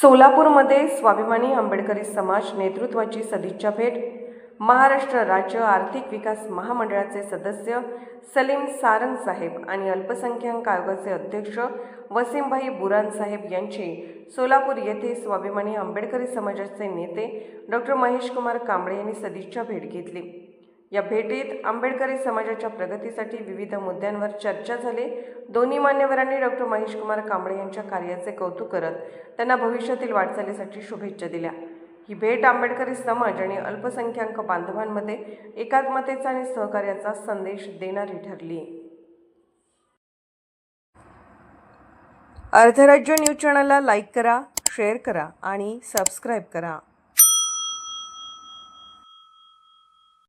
सोलापूरमध्ये स्वाभिमानी आंबेडकरी समाज नेतृत्वाची सदिच्छा भेट महाराष्ट्र राज्य आर्थिक विकास महामंडळाचे सदस्य सलीम सारंग साहेब आणि अल्पसंख्याक आयोगाचे अध्यक्ष वसीमभाई बुरान साहेब यांची सोलापूर येथे स्वाभिमानी आंबेडकरी समाजाचे नेते डॉक्टर महेशकुमार कांबळे यांनी सदिच्छा भेट घेतली. या भेटीत आंबेडकरी समाजाच्या प्रगतीसाठी विविध मुद्द्यांवर चर्चा झाली. दोन्ही मान्यवरांनी डॉक्टर महेश कुमार कांबळे यांच्या कार्याचे कौतुक करत त्यांना भविष्यातील वाटचालीसाठी शुभेच्छा दिल्या. ही भेट आंबेडकरी समाज आणि अल्पसंख्याक बांधवांमध्ये एकात्मतेचा आणि सहकार्याचा संदेश देणारी ठरली. अर्धराज्य न्यूज चॅनलला लाईक करा शेअर करा आणि सबस्क्राईब करा.